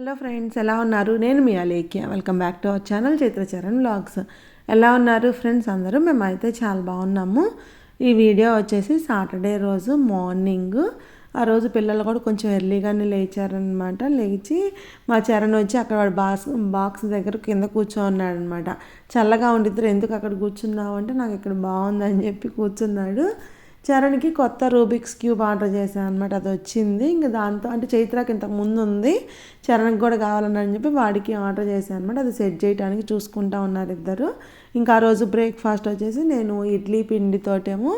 Hello friends ఎలా ఉన్నారు? నేను మీ Alekhya. Welcome back to our channel Chitracharan blogs ఎలా ఉన్నారు ఫ్రెండ్స్ అందరూ? మేమైతే చాలా బాగున్నాము. ఈ వీడియో వచ్చేసి సాటర్డే రోజు మార్నింగ్. ఆ రోజు పిల్లలు కూడా కొంచెం ఎర్లీగానే లేచారనమాట లేచి మా చరణ్ వచ్చి అక్కడ వాడు బాక్స్ బాక్స్ దగ్గర కింద కూర్చోన్నాడు అనమాట చల్లగా ఉండిద్దరు ఎందుకు అక్కడ కూర్చున్నావు అంటే నాకు ఇక్కడ బాగుందని చెప్పి కూర్చున్నాడు. చరణ్కి కొత్త రూబిక్స్ క్యూబ్ ఆర్డర్ చేశాను అనమాట అది వచ్చింది. ఇంక దాంతో అంటే చైత్రకి ఇంతకు ముందు ఉంది. చరణ్కి కూడా కావాలని చెప్పి వాడికి ఆర్డర్ చేశాను అనమాట అది సెట్ చేయడానికి చూసుకుంటా ఉన్నారు ఇద్దరు. ఇంకా ఆ రోజు బ్రేక్ఫాస్ట్ వచ్చేసి నేను ఇడ్లీ పిండితోటేమో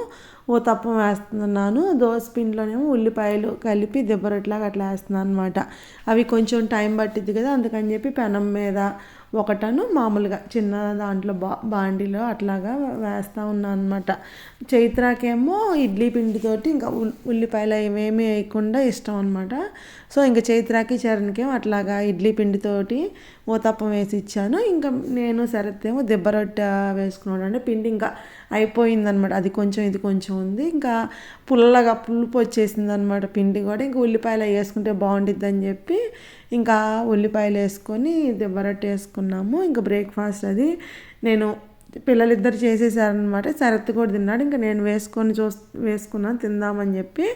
ఓ తప్పం వేస్తున్నాను. దోశ పిండిలోనేమో ఉల్లిపాయలు కలిపి దెబ్బరట్లాగా అట్లా వేస్తున్నాను అనమాట అవి కొంచెం టైం పట్టిద్ది కదా అందుకని చెప్పి పెనం మీద ఒకటను మామూలుగా చిన్న దాంట్లో బా బాండీలో అట్లాగా వేస్తూ ఉన్నాను అనమాట చైత్రాకేమో ఇడ్లీ పిండితోటి ఇంకా ఉల్లిపాయలు ఏమేమి వేయకుండా ఇష్టం అనమాట సో ఇంకా చైత్రాకి చరణ్కేమో అట్లాగా ఇడ్లీ పిండితోటి ఊతప్పం వేసి ఇచ్చాను. ఇంకా నేను శరత్ ఏమో దెబ్బ వేసుకున్నాడు. అంటే పిండి ఇంకా అయిపోయిందనమాట అది కొంచెం ఇది కొంచెం ఉంది. ఇంకా పుల్లగా పులుపు వచ్చేసింది అనమాట పిండి కూడా. ఇంకా ఉల్లిపాయలు వేసుకుంటే బాగుంటుంది అని చెప్పి ఇంకా ఉల్లిపాయలు వేసుకొని దెబ్బరొట్ట వేసుకున్నాము. ఇంకా బ్రేక్ఫాస్ట్ అది నేను పిల్లలిద్దరు చేసేసారనమాట శరత్ కూడా తిన్నాడు. ఇంకా నేను వేసుకొని చూ వేసుకున్నాను తిందామని చెప్పి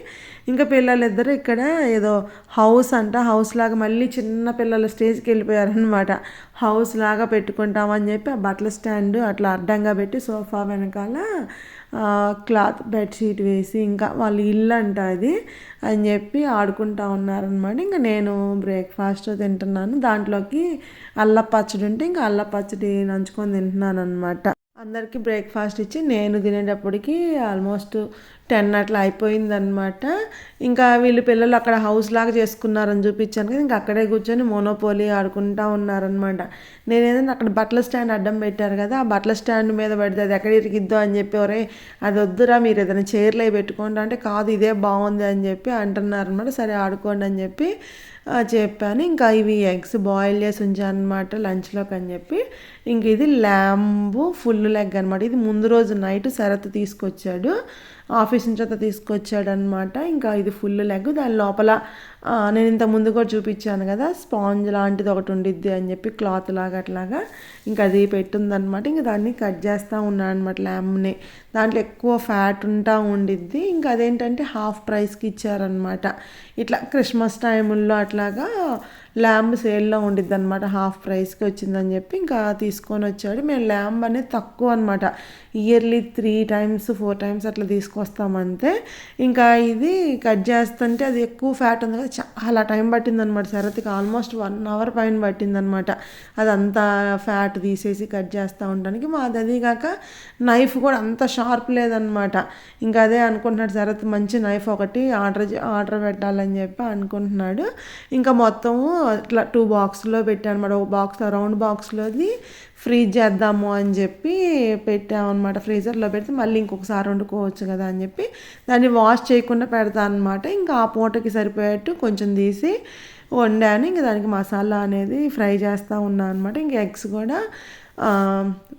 ఇంకా పిల్లలిద్దరు ఇక్కడ ఏదో హౌస్ అంట హౌస్ లాగా మళ్ళీ చిన్న పిల్లల స్టేజ్కి వెళ్ళిపోయారనమాట హౌస్ లాగా పెట్టుకుంటామని చెప్పి ఆ బట్టల స్టాండ్ అట్లా అడ్డంగా పెట్టి సోఫా వెనకాల క్లాత్ బెడ్షీట్ వేసి ఇంకా వాళ్ళ ఇల్లు అంట అది అని చెప్పి ఆడుకుంటా ఉన్నారనమాట ఇంకా నేను బ్రేక్ఫాస్ట్ తింటున్నాను. దాంట్లోకి అల్ల పచ్చడి ఉంటే ఇంకా అల్ల పచ్చడి నంచుకొని తింటున్నాను అనమాట అందరికీ బ్రేక్ఫాస్ట్ ఇచ్చి నేను తినేటప్పటికి ఆల్మోస్ట్ టెన్ అట్లా అయిపోయిందనమాట ఇంకా వీళ్ళు పిల్లలు అక్కడ హౌస్ లాగా చేసుకున్నారని చూపించాను కదా ఇంకా అక్కడే కూర్చొని మోనోపోలి ఆడుకుంటా ఉన్నారనమాట నేనేదైనా అక్కడ బట్టల స్టాండ్ అడ్డం పెట్టారు కదా ఆ బట్టల స్టాండ్ మీద పెడితే అది ఎక్కడ ఇరికిద్దో అని చెప్పి ఒరే అది వద్దురా మీరు ఏదైనా చైర్లో పెట్టుకోండి అంటే కాదు ఇదే బాగుంది అని చెప్పి అంటున్నారనమాట సరే ఆడుకోండి అని చెప్పి చెప్పాను. ఇంకా ఇవి ఎగ్స్ బాయిల్ చేసి ఉంచాను అనమాట లంచ్లోకి అని చెప్పి. ఇంక ఇది ల్యాంబు ఫుల్ లెగ్ అనమాట ఇది ముందు రోజు నైట్ శరత్ తీసుకొచ్చాడు. ఆఫీస్ నుంచి అయితే తీసుకొచ్చాడనమాట ఇంకా ఇది ఫుల్ లెగ్ దాని లోపల నేను ఇంత ముందు కూడా చూపించాను కదా స్పాంజ్ లాంటిది ఒకటి ఉండిద్ది అని చెప్పి క్లాత్ లాగా అట్లాగా ఇంకా అది పెట్టుందనమాట ఇంకా దాన్ని కట్ చేస్తూ ఉన్నాను అనమాట ల్యామ్ని దాంట్లో ఎక్కువ ఫ్యాట్ ఉంటా ఉండిద్ది. ఇంకా అదేంటంటే హాఫ్ ప్రైస్కి ఇచ్చారనమాట ఇట్లా క్రిస్మస్ టైముల్లో అట్లాగా ల్యాంబ్ సేల్లో ఉండిద్ది అనమాట హాఫ్ ప్రైస్కి వచ్చిందని చెప్పి ఇంకా తీసుకొని వచ్చాడు. మేము ల్యాంబ్ అనేది తక్కువ అనమాట yearly three times four times అట్లా తీసుకొస్తామంతే ఇంకా ఇది కట్ చేస్తుంటే అది ఎక్కువ ఫ్యాట్ ఉంది కదా చాలా టైం పట్టిందనమాట శరత్కి. ఆల్మోస్ట్ వన్ అవర్ పైన పట్టిందనమాట అది అంతా ఫ్యాట్ తీసేసి కట్ చేస్తూ ఉండడానికి. మాది అది కాక నైఫ్ కూడా అంత షార్ప్ లేదనమాట ఇంకా అదే అనుకుంటున్నాడు శరత్ మంచి నైఫ్ ఒకటి ఆర్డర్ ఆర్డర్ పెట్టాలని చెప్పి అనుకుంటున్నాడు. ఇంకా మొత్తము ఇట్లా టూ బాక్స్లో పెట్టాను అనమాట ఒక బాక్స్ రౌండ్ బాక్స్లోది ఫ్రీజ్ చేద్దాము అని చెప్పి పెట్టామన్నమాట. ఫ్రీజర్లో పెడితే మళ్ళీ ఇంకొకసారి వండుకోవచ్చు కదా అని చెప్పి దాన్ని వాష్ చేయకుండా పెడతాను అనమాట ఇంకా ఆ పూటకి సరిపోయేట్టు కొంచెం తీసి వండాను. ఇంకా దానికి మసాలా అనేది ఫ్రై చేస్తూ ఉన్నాను అనమాట ఇంక ఎగ్స్ కూడా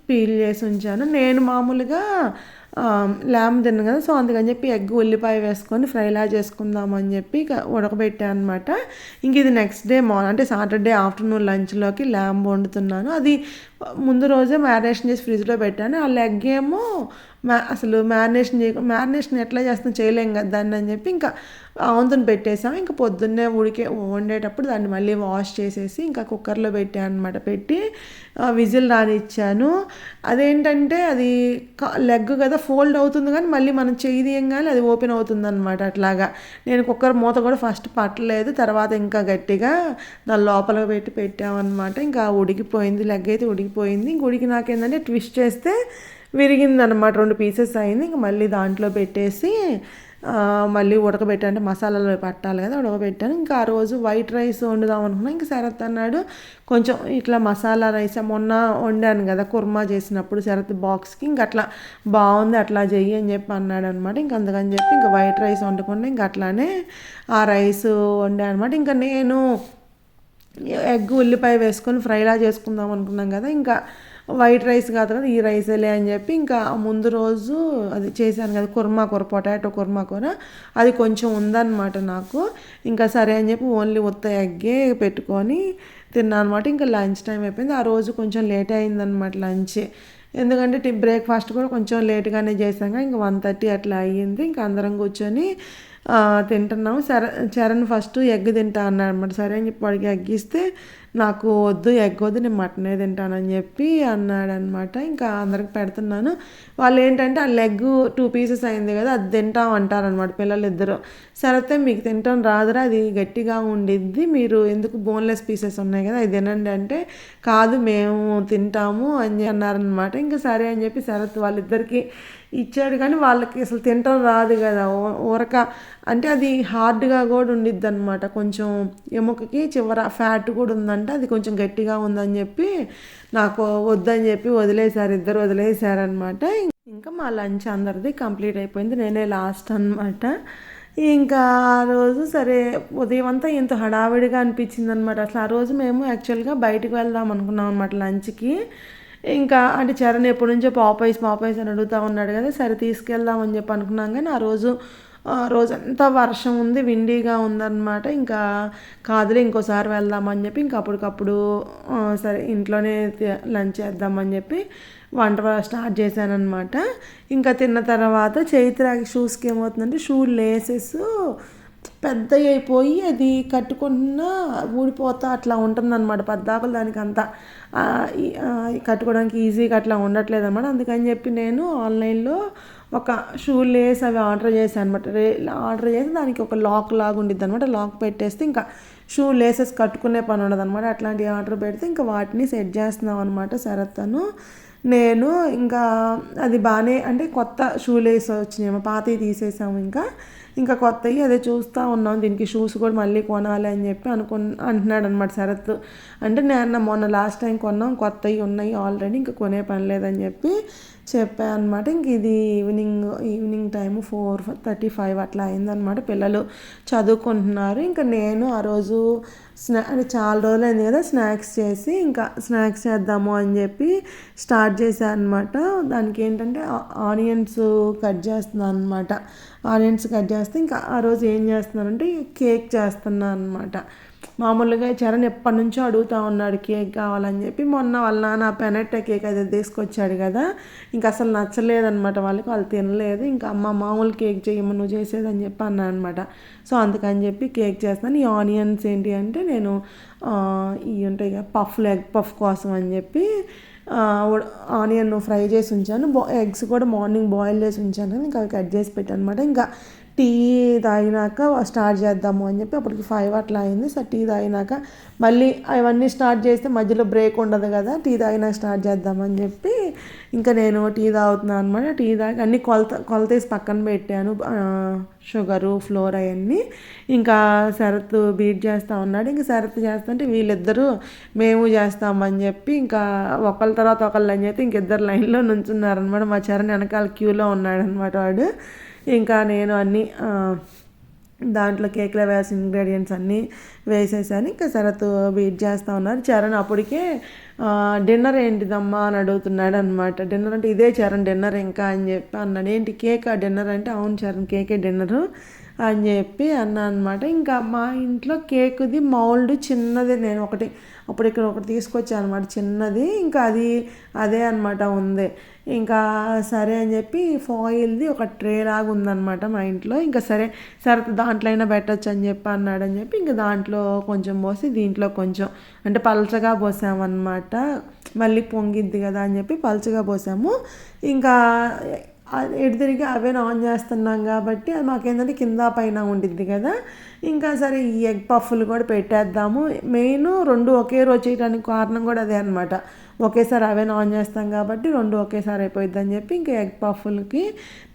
పీల్ చేసి ఉంచాను. నేను మామూలుగా ల్యామ్ తిన్నాను కదా సో అందుకని చెప్పి ఎగ్ ఉల్లిపాయ వేసుకొని ఫ్రైలా చేసుకుందాం అని చెప్పి ఉడకబెట్టాను అనమాట ఇంక ఇది నెక్స్ట్ డే మా అంటే సాటర్డే ఆఫ్టర్నూన్ లంచ్లోకి ల్యామ్ వండుతున్నాను. అది ముందు రోజే మ్యారినేషన్ చేసి ఫ్రిడ్జ్లో పెట్టాను. ఆ లెగ్ ఏమో మ్యా అసలు మ్యారినేషన్ చేయ మ్యారినేషన్ ఎట్లా చేస్తాం చేయలేం కదా దాన్ని అని చెప్పి ఇంకా ఆవుతుని పెట్టేసాం. ఇంకా పొద్దున్నే ఉడికే వండేటప్పుడు దాన్ని మళ్ళీ వాష్ చేసేసి ఇంకా కుక్కర్లో పెట్టాను అనమాట పెట్టి విజిల్ రానిచ్చాను. అదేంటంటే అది లెగ్ కదా ఫోల్డ్ అవుతుంది కానీ మళ్ళీ మనం చేయి తీయంగానే అది ఓపెన్ అవుతుంది అనమాట అట్లాగా. నేను కుక్కర్ మూత కూడా ఫస్ట్ పట్టలేదు. తర్వాత ఇంకా గట్టిగా దాని లోపల పెట్టి పెట్టామన్నమాట. ఇంకా ఉడికిపోయింది లెగ్ అయితే ఉడికిపోయింది. ఇంక ఉడికి నాకేంటంటే ట్విస్ట్ చేస్తే విరిగిందనమాట రెండు పీసెస్ అయింది. ఇంక మళ్ళీ దాంట్లో పెట్టేసి మళ్ళీ ఉడకబెట్టాను మసాలాలో పట్టాలి కదా ఉడకబెట్టాను. ఇంకా ఆ రోజు వైట్ రైస్ వండుదాం అనుకున్నాను ఇంకా శరత్ అన్నాడు కొంచెం ఇట్లా మసాలా రైస్ మొన్న వండాను కదా కుర్మా చేసినప్పుడు శరత్ బాక్స్కి. ఇంక అట్లా బాగుంది అట్లా చెయ్యి అని చెప్పి అన్నాడు అనమాట ఇంక అందుకని చెప్పి ఇంకా వైట్ రైస్ వండకుండా ఇంక అట్లానే ఆ రైస్ వండా అనమాట ఇంకా నేను ఎగ్ ఉల్లిపాయ వేసుకొని ఫ్రైలా చేసుకుందాం అనుకున్నాం కదా. ఇంకా వైట్ రైస్ కాదు కదా ఈ రైసేలే అని చెప్పి ఇంకా ముందు రోజు అది చేశాను కదా కుర్మా కూర పొటాటో కుర్మా కూర. అది కొంచెం ఉందన్నమాట నాకు. ఇంకా సరే అని చెప్పి ఓన్లీ ఉత్త ఎగ్గే పెట్టుకొని తిన్నాను అనమాట ఇంకా లంచ్ టైం అయిపోయింది. ఆ రోజు కొంచెం లేట్ అయిందనమాట లంచ్. ఎందుకంటే టీ బ్రేక్ఫాస్ట్ కూడా కొంచెం లేట్గానే చేసాం ఇంకా వన్ థర్టీ అట్లా అయ్యింది. ఇంకా అందరం కూర్చొని తింటున్నాము. సర చరణ్ ఫస్ట్ ఎగ్ తింటా అన్నాడు అనమాట సరే అని చెప్పి వాడికి ఎగ్ ఇస్తే నాకు వద్దు ఎగ్ వద్దు నేను మటనే తింటానని చెప్పి అన్నాడనమాట. ఇంకా అందరికి పెడుతున్నాను. వాళ్ళు ఏంటంటే ఆ లెగ్ టూ పీసెస్ అయింది కదా అది తింటాం అంటారనమాట పిల్లలు ఇద్దరు సరే మీకు తింటాం రాదురా అది గట్టిగా ఉండిద్ది. మీరు ఎందుకు బోన్లెస్ పీసెస్ ఉన్నాయి కదా అది తినండి అంటే కాదు మేము తింటాము అని అన్నారనమాట. ఇంకా సరే అని చెప్పి శరత్ వాళ్ళిద్దరికీ ఇచ్చాడు కానీ వాళ్ళకి అసలు తింటం రాదు కదా. ఊరక. అంటే అది హార్డ్గా కూడా ఉండిద్ది అనమాట కొంచెం ఎముకకి చివర ఫ్యాట్ కూడా ఉందంటే అది కొంచెం గట్టిగా ఉందని చెప్పి నాకు వద్దని చెప్పి వదిలేశారు. ఇద్దరు వదిలేశారనమాట ఇంకా మా లంచ్ అందరిది కంప్లీట్ అయిపోయింది. నేనే లాస్ట్ అనమాట ఇంకా ఆ రోజు సరే ఉదయం అంతా ఇంత హడావిడిగా అనిపించింది అనమాట అసలు ఆ రోజు మేము యాక్చువల్గా బయటకు వెళ్దాం అనుకున్నాం అనమాట లంచ్కి. ఇంకా అంటే చరణ్ ఎప్పటి నుంచో పాపైస్ పాపైస్ అని అడుగుతూ ఉన్నాడు కదా సరే తీసుకెళ్దాం అని చెప్పి అనుకున్నాం. కానీ ఆ రోజు రోజంతా వర్షం ఉంది విండీగా ఉందన్నమాట. ఇంకా కాదులే ఇంకోసారి వెళ్దామని చెప్పి ఇంకా అప్పటికప్పుడు సరే ఇంట్లోనే లంచ్ చేద్దామని చెప్పి వంట స్టార్ట్ చేశానమాట ఇంకా తిన్న తర్వాత చైత్రాకి షూస్కి ఏమవుతుందంటే షూ లేసెస్ పెద్ద అయిపోయి అది కట్టుకున్న ఊడిపోతా అట్లా ఉంటుందన్నమాట. పద్దాకులు దానికి అంత కట్టుకోవడానికి ఈజీగా అట్లా ఉండట్లేదు అనమాట అందుకని చెప్పి నేను ఆన్లైన్లో ఒక షూ లేస్ అవి ఆర్డర్ చేశాను అనమాట రే ఆర్డర్ చేసి దానికి ఒక లాక్ లాగా ఉండిద్ది అనమాట లాక్ పెట్టేస్తే ఇంకా షూ లేసెస్ కట్టుకునే పని ఉండదు అనమాట అట్లాంటివి ఆర్డర్ పెడితే ఇంకా వాటిని సెట్ చేస్తున్నాం అనమాట శరత్తను. నేను ఇంకా అది బాగానే అంటే కొత్త షూ లేస్ వచ్చినాయేమో పాతవి తీసేసాము ఇంకా. ఇంకా కొత్తవి అదే చూస్తూ ఉన్నాం. దీనికి షూస్ కూడా మళ్ళీ కొనాలి అని చెప్పి అనుకున్న అంటున్నాడు అనమాట శరత్. అంటే నేను మొన్న లాస్ట్ టైం కొన్నాం కొత్తవి ఉన్నాయి ఆల్రెడీ ఇంకా కొనే పని లేదని చెప్పి చెప్పాను అనమాట ఇంక ఇది evening evening time four thirty five అట్లా అయిందనమాట పిల్లలు చదువుకుంటున్నారు. ఇంకా నేను ఆ రోజు స్నా అంటే చాలా రోజులు అయింది కదా స్నాక్స్ చేసి ఇంకా స్నాక్స్ చేద్దాము అని చెప్పి స్టార్ట్ చేశాను అనమాట దానికి ఏంటంటే ఆనియన్స్ కట్ చేస్తున్నాను అనమాట ఆనియన్స్ కట్ చేస్తే ఇంకా ఆ రోజు ఏం చేస్తున్నానంటే కేక్ చేస్తున్నాను అనమాట మామూలుగా చరణ్ ఎప్పటి నుంచో అడుగుతూ ఉన్నాడు కేక్ కావాలని చెప్పి. మొన్న వాళ్ళ నాన్న పెనట్ట కేక్ అది తీసుకొచ్చాడు కదా. ఇంకా అసలు నచ్చలేదనమాట వాళ్ళకి వాళ్ళు తినలేదు. ఇంకా అమ్మ మామూలు కేక్ చేయము నువ్వు చేసేదని చెప్పి అన్నా అనమాట సో అందుకని చెప్పి కేక్ చేస్తాను ఈ ఆనియన్స్ ఏంటి అంటే నేను ఇవి ఉంటాయి కదా పఫ్లు ఎగ్ పఫ్ కోసం అని చెప్పి ఆనియన్ ఫ్రై చేసి ఉంచాను. బా ఎగ్స్ కూడా మార్నింగ్ బాయిల్ చేసి ఉంచాను. ఇంకా అవి కట్ చేసి పెట్టాను అనమాట ఇంకా టీ తాగినాక స్టార్ట్ చేద్దాము అని చెప్పి అప్పటికి ఫైవ్ అట్లా అయింది. సో టీ తాగినాక మళ్ళీ అవన్నీ స్టార్ట్ చేస్తే మధ్యలో బ్రేక్ ఉండదు కదా టీ తాగినాక స్టార్ట్ చేద్దామని చెప్పి ఇంకా నేను టీ తాగుతున్నాను అనమాట టీ తాగి అన్నీ కొలత కొలతేసి పక్కన పెట్టాను. షుగరు ఫ్లోర్ అవన్నీ. ఇంకా శరత్ బీట్ చేస్తూ ఉన్నాడు. ఇంకా శరత్ చేస్తుంటే వీళ్ళిద్దరూ మేము చేస్తామని చెప్పి ఇంకా ఒకళ్ళ తర్వాత ఒకళ్ళు అని చెప్పి ఇంకిద్దరు లైన్లో నుంచున్నారనమాట మా చరణ్ వెనకాల క్యూలో ఉన్నాడు అనమాట వాడు. ఇంకా నేను అన్నీ దాంట్లో కేక్లో వేసిన ఇంగ్రీడియంట్స్ అన్నీ వేసేసాను. ఇంకా శరత్ బీట్ చేస్తూ ఉన్నారు చరణ్ అప్పటికే డిన్నర్ ఏంటిదమ్మా అని అడుగుతున్నాడు అనమాట డిన్నర్ అంటే ఇదే చరణ్ డిన్నర్ ఇంకా అని చెప్పి అన్నాడు. ఏంటి కేక్ ఆ డిన్నర్ అంటే? అవును చరణ్ కేకే డిన్నరు అని చెప్పి అన్నా అనమాట ఇంకా మా ఇంట్లో కేక్ది మౌల్డ్ చిన్నది. నేను ఒకటి అప్పుడు ఇక్కడ ఒకటి తీసుకొచ్చాను అనమాట చిన్నది. ఇంకా అది అదే అనమాట ఉంది. ఇంకా సరే అని చెప్పి ఫాయిల్ది ఒక ట్రే లాగా ఉందన్నమాట మా ఇంట్లో. ఇంకా సరే సరే దాంట్లో అయినా పెట్టచ్చు అని చెప్పి అన్నాడని చెప్పి ఇంకా దాంట్లో కొంచెం పోసి దీంట్లో కొంచెం అంటే పలచగా పోసామన్నమాట. మళ్ళీ పొంగిద్ది కదా అని చెప్పి పలచగా పోసాము. ఇంకా ఎటు తిరిగి అవే ఆన్ చేస్తున్నాం కాబట్టి అది మాకేంటంటే కింద పైన ఉండిద్ది కదా. ఇంకా సరే ఈ ఎగ్ పఫ్లు కూడా పెట్టేద్దాము. మెయిన్ రెండు ఒకే రోజు చేయడానికి కారణం కూడా అదే అనమాట ఒకేసారి అవెన్ ఆన్ చేస్తాం కాబట్టి రెండు ఒకేసారి అయిపోయిద్దని అని చెప్పి ఇంకా ఎగ్ పఫ్లకి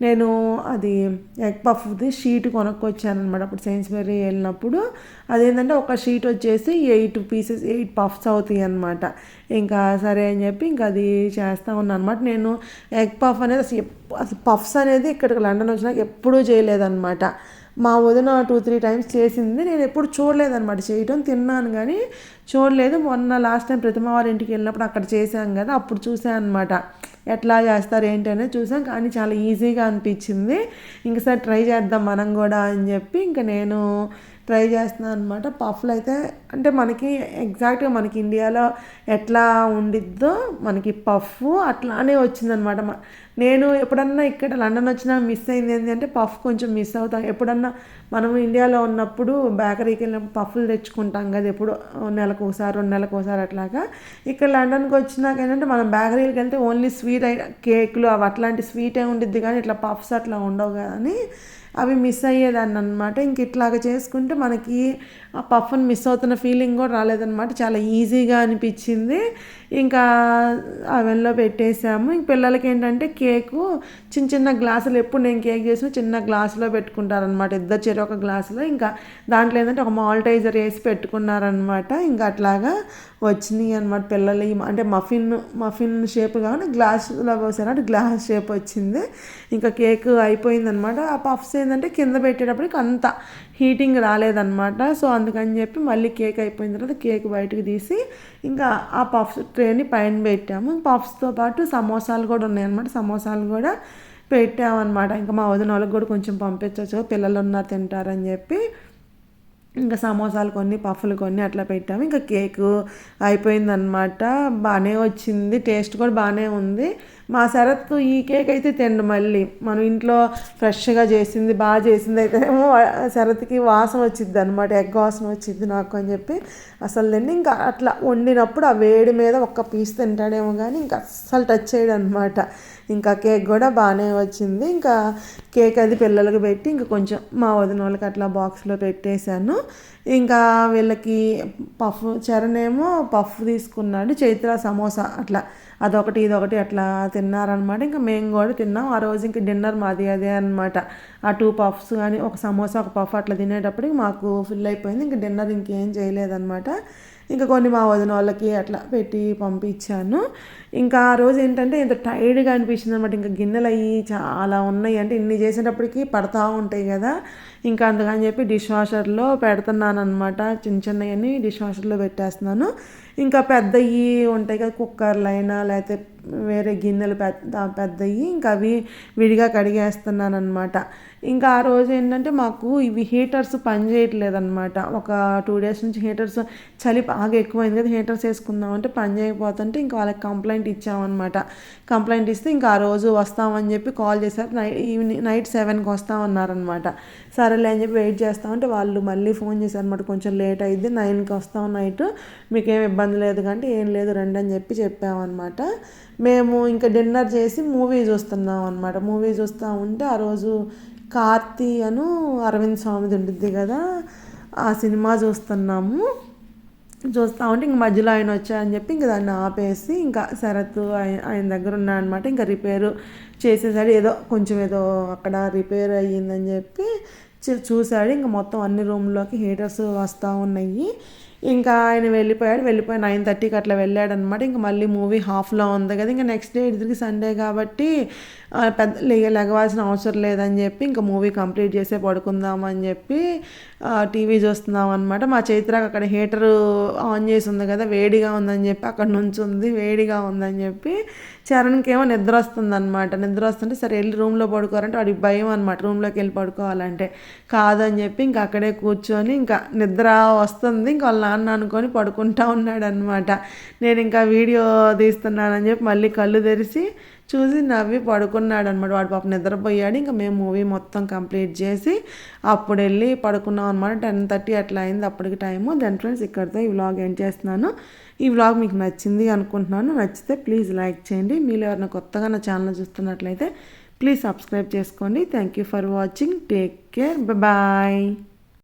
నేను అది ఎగ్ పఫ్ది షీట్ కొనుక్కొచ్చాను అనమాట అప్పుడు సైన్స్బెర్రీ వెళ్ళినప్పుడు అదేంటంటే ఒక షీట్ వచ్చేసి ఎయిట్ పీసెస్ ఎయిట్ పఫ్స్ అవుతాయి అనమాట ఇంకా సరే అని చెప్పి ఇంకా అది చేస్తూ ఉన్నాను అనమాట నేను ఎగ్ పఫ్ అనేది అసలు అసలు పఫ్స్ అనేది ఇక్కడికి లండన్ వచ్చినాక ఎప్పుడూ చేయలేదన్నమాట. మా వదిన టూ త్రీ టైమ్స్ చేసింది. నేను ఎప్పుడు చూడలేదన్నమాట. చేయటం తిన్నాను కానీ చూడలేదు. మొన్న లాస్ట్ టైం ప్రతిమ వారి ఇంటికి వెళ్ళినప్పుడు అక్కడ చేశాం కదా అప్పుడు చూసాను అనమాట ఎట్లా చేస్తారు ఏంటి అనేది చూసాం. కానీ చాలా ఈజీగా అనిపించింది. ఇంకసారి ట్రై చేద్దాం మనం కూడా అని చెప్పి ఇంకా నేను ట్రై చేస్తున్నాను అనమాట పఫ్లు అయితే అంటే మనకి ఎగ్జాక్ట్గా మనకి ఇండియాలో ఎట్లా ఉండిద్దో మనకి పఫ్ అట్లానే వచ్చిందనమాట నేను ఎప్పుడన్నా ఇక్కడ లండన్ వచ్చినా మిస్ అయింది ఏంటంటే పఫ్ కొంచెం మిస్ అవుతాం. ఎప్పుడన్నా మనం ఇండియాలో ఉన్నప్పుడు బేకరీకి వెళ్ళినప్పుడు పఫ్లు తెచ్చుకుంటాం కదా ఎప్పుడు నెలకు ఒకసారి రెండు నెలలకు ఒకసారి అట్లాగా. ఇక్కడ లండన్కి వచ్చినాక ఏంటంటే మనం బేకరీకి వెళ్తే ఓన్లీ స్వీట్ కేకులు అవి అట్లాంటి స్వీటే ఉండిద్ది కానీ ఇట్లా పఫ్స్ అట్లా ఉండవు కానీ అవి మిస్ అయ్యేదాన్ని అనమాట ఇంక ఇట్లాగ చేసుకుంటే మనకి ఆ పఫ్ని మిస్ అవుతున్న ఫీలింగ్ కూడా రాలేదనమాట చాలా ఈజీగా అనిపించింది. ఇంకా అవెన్లో పెట్టేసాము ఇంక పిల్లలకి ఏంటంటే కేకు చిన్న చిన్న గ్లాసులు ఎప్పుడు నేను కేక్ చేసిన చిన్న గ్లాసులో పెట్టుకుంటారనమాట ఇద్దరు చెరు ఒక గ్లాసులో. ఇంకా దాంట్లో ఏంటంటే ఒక మాల్టైజర్ వేసి పెట్టుకున్నారనమాట ఇంకా అట్లాగా వచ్చినాయి అనమాట పిల్లలు. అంటే మఫిన్ మఫిన్ షేప్ కానీ గ్లాసులో పోసారు. అంటే గ్లాస్ షేప్ వచ్చింది. ఇంకా కేక్ అయిపోయిందనమాట ఆ పఫ్స్ ఏంటంటే కింద పెట్టేటప్పటికి అంత హీటింగ్ రాలేదన్నమాట. సో అందుకని చెప్పి మళ్ళీ కేక్ అయిపోయిన తర్వాత కేక్ బయటకు తీసి ఇంకా ఆ పఫ్స్ ట్రేని పైన పెట్టాము. పఫ్స్తో పాటు సమోసాలు కూడా ఉన్నాయన్నమాట. సమోసాలు కూడా పెట్టామన్నమాట. ఇంకా మా వదిన వాళ్ళకి కూడా కొంచెం పంపించవచ్చు పిల్లలు ఉన్నారు తింటారని చెప్పి ఇంకా సమోసాలు కొన్ని పఫ్లు కొన్ని అట్లా పెట్టాము. ఇంకా కేకు అయిపోయిందనమాట బాగానే వచ్చింది. టేస్ట్ కూడా బాగానే ఉంది. మా శరత్కు ఈ కేక్ అయితే తిండు మళ్ళీ. మనం ఇంట్లో ఫ్రెష్గా చేసింది బాగా చేసింది అయితే ఏమో శరత్కి వాసన వచ్చింది అనమాట ఎగ్ వాసన వచ్చింది నాకు అని చెప్పి అసలు తిండి. ఇంకా అట్లా వండినప్పుడు ఆ వేడి మీద ఒక్క పీస్ తింటాడేమో కానీ ఇంకా అస్సలు టచ్ చేయడం అనమాట ఇంకా కేక్ కూడా బాగానే వచ్చింది. ఇంకా కేక్ అది పిల్లలకి పెట్టి ఇంకా కొంచెం మా వదిన వాళ్ళకి అట్లా బాక్స్లో పెట్టేశాను. ఇంకా వీళ్ళకి పఫ్ చరణ్ ఏమో పఫ్ తీసుకున్నాడు చైత్ర సమోసా అట్లా. అదొకటి ఇదొకటి అట్లా తిన్నారనమాట ఇంకా మేము కూడా తిన్నాం. ఆ రోజు ఇంకా డిన్నర్ మాది అదే అనమాట ఆ టూ పఫ్స్ కానీ ఒక సమోసా ఒక పఫ్ అట్లా తినేటప్పటికి మాకు ఫుల్ అయిపోయింది. ఇంకా డిన్నర్ ఇంకేం చేయలేదన్నమాట. ఇంకా కొన్ని మా వదిన వాళ్ళకి అట్లా పెట్టి పంపించాను. ఇంకా ఆ రోజు ఏంటంటే ఇంత టైర్డ్గా అనిపించింది అనమాట ఇంకా గిన్నెలు అయ్యి చాలా ఉన్నాయి. అంటే ఇన్ని చేసేటప్పటికి పడతా ఉంటాయి కదా. ఇంకా అందుకని చెప్పి డిష్ వాషర్లో పెడుతున్నాను అనమాట చిన్న చిన్నవన్నీ డిష్ వాషర్లో పెట్టేస్తున్నాను. ఇంకా పెద్దవి ఉంటాయి కదా కుక్కర్లు అయినా లేకపోతే వేరే గిన్నెలు పెద్ద పెద్దవి ఇంకా అవి విడిగా కడిగేస్తున్నాను అనమాట ఇంకా ఆ రోజు ఏంటంటే మాకు ఇవి హీటర్స్ పనిచేయట్లేదు అనమాట ఒక టూ డేస్ నుంచి హీటర్స్ చలి బాగా ఎక్కువైంది కదా హీటర్స్ వేసుకుందాం అంటే పని చేయకపోతుంటే ఇంకా వాళ్ళకి కంప్లైంట్ ఇచ్చామన్నమాట. కంప్లైంట్ ఇస్తే ఇంకా ఆ రోజు వస్తామని చెప్పి కాల్ చేశారు. నైట్ ఈవినింగ్ నైట్ సెవెన్కి వస్తామన్నారనమాట సరేలే అని చెప్పి వెయిట్ చేస్తామంటే వాళ్ళు మళ్ళీ ఫోన్ చేశారు అనమాట కొంచెం లేట్ అయింది నైన్కి వస్తాం నైట్ మీకేం ఇబ్బంది లేదు కానీ ఏం లేదు రండి అని చెప్పి చెప్పామన్నమాట. మేము ఇంకా డిన్నర్ చేసి మూవీ చూస్తున్నాం అనమాట మూవీ చూస్తూ ఉంటే ఆ రోజు కార్తీ అను అరవింద్ స్వామిది ఉంటుంది కదా ఆ సినిమా చూస్తున్నాము. చూస్తా ఉంటే ఇంక మధ్యలో ఆయన వచ్చాయని చెప్పి ఇంక దాన్ని ఆపేసి ఇంకా శరత్ ఆయన దగ్గర ఉన్నాయన్నమాట ఇంకా రిపేరు చేసేసాడు. ఏదో కొంచెం ఏదో అక్కడ రిపేర్ అయ్యిందని చెప్పి చూశాడు. ఇంకా మొత్తం అన్ని రూమ్లోకి హీటర్స్ వస్తూ ఉన్నాయి. ఇంకా ఆయన వెళ్ళిపోయాడు వెళ్ళిపోయి నైన్ థర్టీకి అట్లా వెళ్ళాడు అనమాట ఇంకా మళ్ళీ మూవీ హాఫ్లో ఉంది కదా ఇంకా నెక్స్ట్ డే ఇద్దరికి సండే కాబట్టి పెద్ద లెగవాల్సిన అవసరం లేదని చెప్పి ఇంకా మూవీ కంప్లీట్ చేసే పడుకుందామని చెప్పి టీవీ చూస్తున్నాం అనమాట మా చైత్రకు అక్కడ హీటర్ ఆన్ చేసి ఉంది కదా వేడిగా ఉందని చెప్పి అక్కడ నుంచి ఉంది వేడిగా ఉందని చెప్పి చరణ్కి ఏమో నిద్ర వస్తుంది అనమాట నిద్ర వస్తుంటే సరే వెళ్ళి రూమ్లో పడుకోవాలంటే వాడికి భయం అనమాట రూమ్లోకి వెళ్ళి పడుకోవాలంటే కాదని చెప్పి ఇంకా అక్కడే కూర్చొని ఇంకా నిద్ర వస్తుంది. ఇంకా వాళ్ళ నాన్న అనుకొని పడుకుంటా ఉన్నాడు అనమాట నేను ఇంకా వీడియో తీస్తున్నానని చెప్పి మళ్ళీ కళ్ళు తెరిచి చూసి నవ్వి పడుకున్నాడు అనమాట వాడు పాప నిద్రపోయాడు. ఇంకా మేము మూవీ మొత్తం కంప్లీట్ చేసి అప్పుడు వెళ్ళి పడుకున్నాం అనమాట టెన్ థర్టీ అట్లా అయింది అప్పటికి టైము. దెన్ ఫ్రెండ్స్ ఇక్కడితో ఈ వ్లాగ్ ఏం చేస్తున్నాను. ఈ వ్లాగ్ మీకు నచ్చింది అనుకుంటున్నాను. నచ్చితే ప్లీజ్ లైక్ చేయండి. మీరు ఎవరైనా కొత్తగా నా ఛానల్ చూస్తున్నట్లయితే ప్లీజ్ సబ్స్క్రైబ్ చేసుకోండి. Thank you for watching. Take care. Bye.